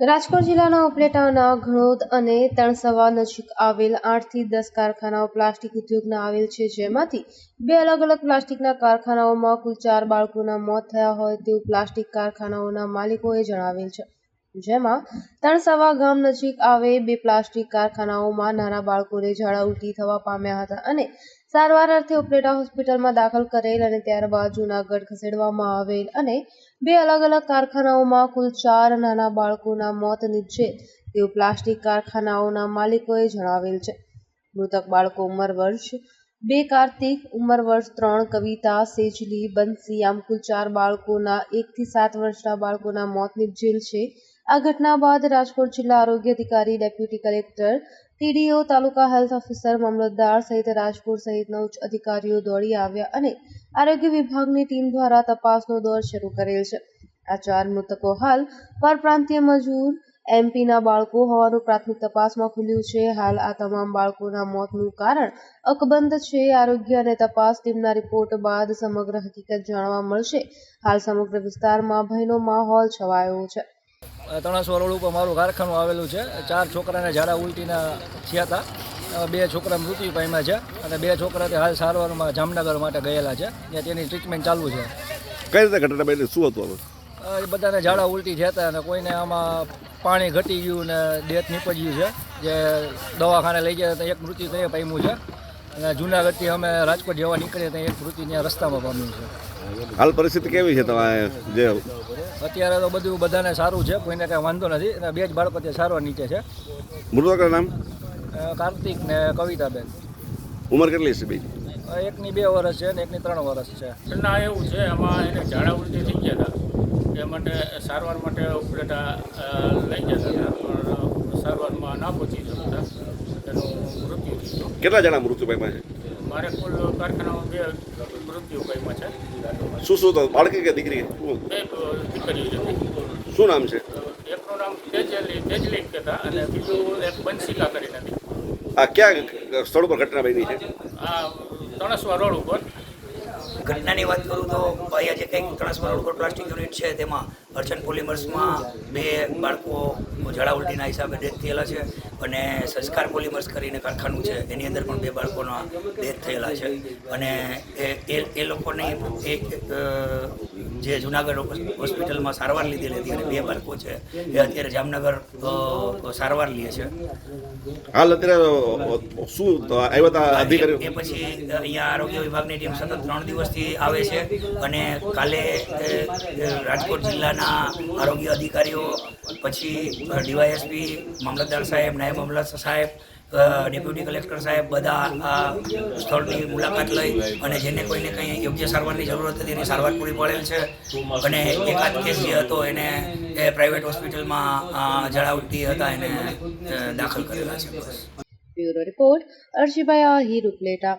રાજકોટ જિલ્લાના ઉપલેટાના ઘણોદ અને તણસવા નજીક આવેલ આઠથી દસ કારખાનાઓ પ્લાસ્ટિક ઉદ્યોગના આવેલ છે, જેમાંથી બે અલગ અલગ પ્લાસ્ટિકના કારખાનાઓમાં કુલ ચાર બાળકોના મોત થયા હોય તેવું પ્લાસ્ટિક કારખાનાઓના માલિકોએ જણાવેલ છે. જેમાં તણસવા ગામ નજીક આવે બે પ્લાસ્ટિક કારખાનાઓમાં નાના બાળકોને ઝાડા ઉલટી થવા પામ્યા હતા અને સારવાર અર્થે ઉપલેટા હોસ્પિટલમાં દાખલ કરેલ અને ત્યારબાદ જૂનાગઢ ખસેડવામાં આવેલ અને બે અલગ અલગ કારખાનાઓમાં કુલ ચાર નાના બાળકોના મોત નીપજેલ તેવું પ્લાસ્ટિક કારખાનાઓના માલિકોએ જણાવેલ છે. મૃતક બાળકો ઉંમર વર્ષ બે કાર્તિક, ઉંમર વર્ષ ત્રણ, કવિતા, સેજલી, બંસી આમ કુલ ચાર બાળકોના એકથી સાત વર્ષના બાળકોના મોત નીપજેલ છે. આ ઘટના બાદ રાજકોટ જિલ્લા આરોગ્ય અધિકારી, deputy collector, TDO, taluka health officer, મામલતદાર સહિત રાજકોટ સહિતના ઉચ્ચ અધિકારીઓ દોડી આવ્યા અને આરોગ્ય વિભાગની ટીમ દ્વારા તપાસનો દોર શરૂ કરેલ છે. આ ચાર મૃતકો હાલ પરપ્રાંતીય મજૂર, એમપીના બાળકો હોવાનું પ્રાથમિક તપાસમાં ખુલ્યું છે. હાલ આ તમામ બાળકોના મોતનું કારણ અકબંધ છે. આરોગ્ય અને તપાસ ટીમના રિપોર્ટ બાદ સમગ્ર હકીકત જાણવા મળશે. હાલ સમગ્ર વિસ્તારમાં ભયનો માહોલ છવાયો છે. તણાસવા રોડ ઉપર મારું કારખાનું આવેલું છે. ચાર છોકરાને ઝાડા ઉલટીના થયા હતા. બે છોકરા મૃત્યુ પામ્યા છે અને બે છોકરા તે હાલ સારવારમાં જામનગર માટે ગયેલા છે. ત્યાં તેની ટ્રીટમેન્ટ ચાલુ છે. કઈ રીતે ઘટના બની શું હતું એ બધાને ઝાડા ઉલટી થયા હતા અને કોઈને આમાં પાણી ઘટી ગયું ને ડેથ નીપજ્યું છે. જે દવાખાને લઈ ગયા તો એક મૃત્યુ ત્યાં પામ્યું છે. અને જુનાગઢથી અમે રાજકોટ જવા નીકળીએ ત્યાં એક મૃત્યુ ત્યાં રસ્તામાં પામ્યું છે. હાલ પરિસ્થિતિ કેવી છે તમારે જે અત્યારે તો બધું બધાને સારું છે કોઈને કાંઈ વાંધો નથી. અને બે જ બાળકો ત્યાં સારવાર નીચે છે. મૃતકના નામ? કાર્તિક ને કવિતાબેન. ઉંમર કેટલી છે ભાઈ એકની બે વર્ષ છે ને એકની ત્રણ વર્ષ છે. ના એવું છે. એમાં એને ઝાડા ઉલટી થઈ ગયા હતા. એ માટે સારવાર માટે ઉપલેટા લઈ ગયા હતા. પણ સારવારમાં ના પહોંચી શકતા. એનું મૃત્યુ કેટલા જણા મૃત્યુ પામ્યા છે? મારે કુલ કારખાનામાં બે મૃત્યુ પામ્યા છે. શું શું બાળકી કે દીકરી? શું? બે દીકરીઓ શું નામ છે? એકનું નામ તેજલી તેજલી કહેતા અને બીજું એક બંશિકા કરીને આ ક્યાં સ્થળ પર ઘટના બની છે? આ તણસવા રોડ ઉપર. ઘટનાની વાત કરું તો ભાઈ આજે કંઈક ત્રણસવા રોડ પર પ્લાસ્ટિક યુનિટ છે તેમાં અર્ચન પોલિમર્સમાં બે બાળકો ઝાડા ઉલટીના હિસાબે ડેથ થયેલા છે. અને સંસ્કાર પોલિમર્સ કરીને કારખાનું છે એની અંદર પણ બે બાળકોના ડેથ થયેલા છે. અને એ એ લોકોને એક જે જુનાગઢ હોસ્પિટલમાં સારવાર લીધેલી હતી અને બે બાળકો છે એ અત્યારે જામનગર સારવાર લે છે. હાલ અત્યારે શું આવ્યા હતા એ પછી અહીંયા આરોગ્ય વિભાગની ટીમ સતત ત્રણ દિવસથી આવે છે અને કાલે રાજકોટ જિલ્લાના આરોગ્ય અધિકારીઓ પછી ડીવાયએસપી મામલતદાર સાહેબ નાયબ મામલતદાર સાહેબ ડેપ્યુટી કલેક્ટર સાહેબ, બધા સ્થળની મુલાકાત લઈ અને જેને કોઈને કંઈ યોગ્ય સારવારની જરૂરત હતી એની સારવાર પૂરી પડેલ છે. અને એકાદ કેસ જે હતો એને એ પ્રાઇવેટ હોસ્પિટલમાં જળાવતી હતા એને દાખલ કરેલા છે. રિપોર્ટ અર્શિભાઈ આહિર ઉપલેટા.